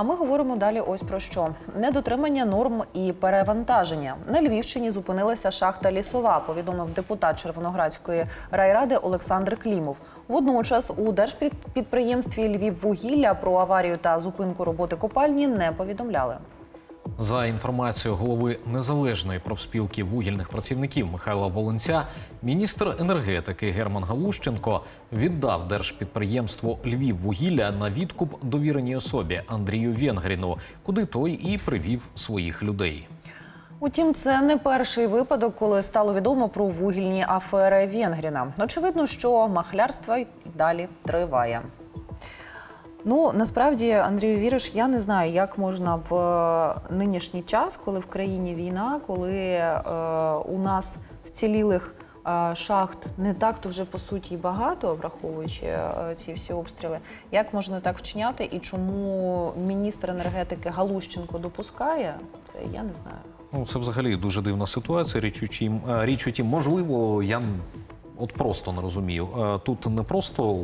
А ми говоримо далі ось про що: недотримання норм і перевантаження. На Львівщині зупинилася шахта лісова. Повідомив депутат Червоноградської райради Олександр Клімов. Водночас у держпідприємстві Львіввугілля про аварію та зупинку роботи копальні не повідомляли. За інформацією голови незалежної профспілки вугільних працівників Михайла Волинця, міністр енергетики Герман Галущенко віддав держпідприємство Львіввугілля на відкуп довіреній особі Андрію Венгріну, куди той і привів своїх людей. Утім, це не перший випадок, коли стало відомо про вугільні афери Венгріна. Очевидно, що махлярство й далі триває. Ну насправді, Андрію, віриш, я не знаю, як можна в е, нинішній час, коли в країні війна, коли е, у нас вцілілих е, шахт не так то вже по суті багато, враховуючи е, ці всі обстріли, як можна так вчиняти і чому міністр енергетики Галущенко допускає це, я не знаю. Ну, це взагалі дуже дивна ситуація. Річ у тім, е, річ у тім, можливо, я от просто не розумію. Е, Тут не просто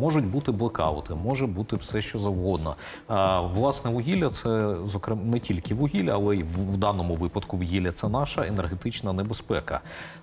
можуть бути блекаути, може бути все, що завгодно. Е, Власне, вугілля це зокрема не тільки вугілля, але й в в даному випадку вугілля це наша енергетична небезпека,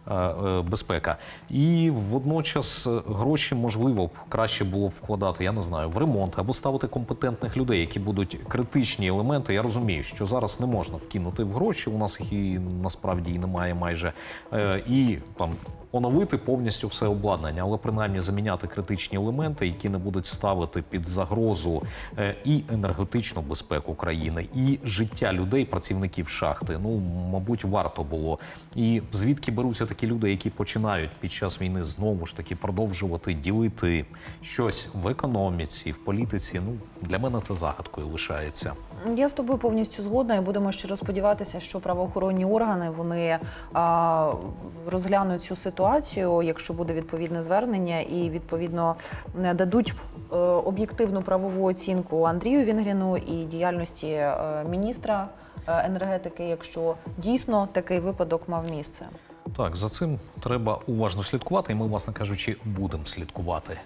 е, е, безпека. І водночас е, гроші можливо б краще було б вкладати, я не знаю, в ремонт або ставити компетентних людей, які будуть критичні елементи. Я розумію, що зараз не можна вкинути в гроші. У нас їх і насправді і немає майже Е, і там. Оновити повністю все обладнання, але принаймні заміняти критичні елементи, які не будуть ставити під загрозу е, і енергетичну безпеку країни, і життя людей, працівників шахти. Ну, мабуть, варто було. І звідки беруться такі люди, які починають під час війни знову ж таки продовжувати ділити щось в економіці, в політиці. Ну для мене це загадкою лишається. Я з тобою повністю згодна і будемо щиро сподіватися, що правоохоронні органи вони а, розглянуть цю ситуацію, якщо буде відповідне звернення, і відповідно дадуть е, об'єктивну правову оцінку Андрію Вінгріну і діяльності е, міністра е, енергетики, якщо дійсно такий випадок мав місце. Так, за цим треба уважно слідкувати, і ми, власне кажучи, будемо слідкувати.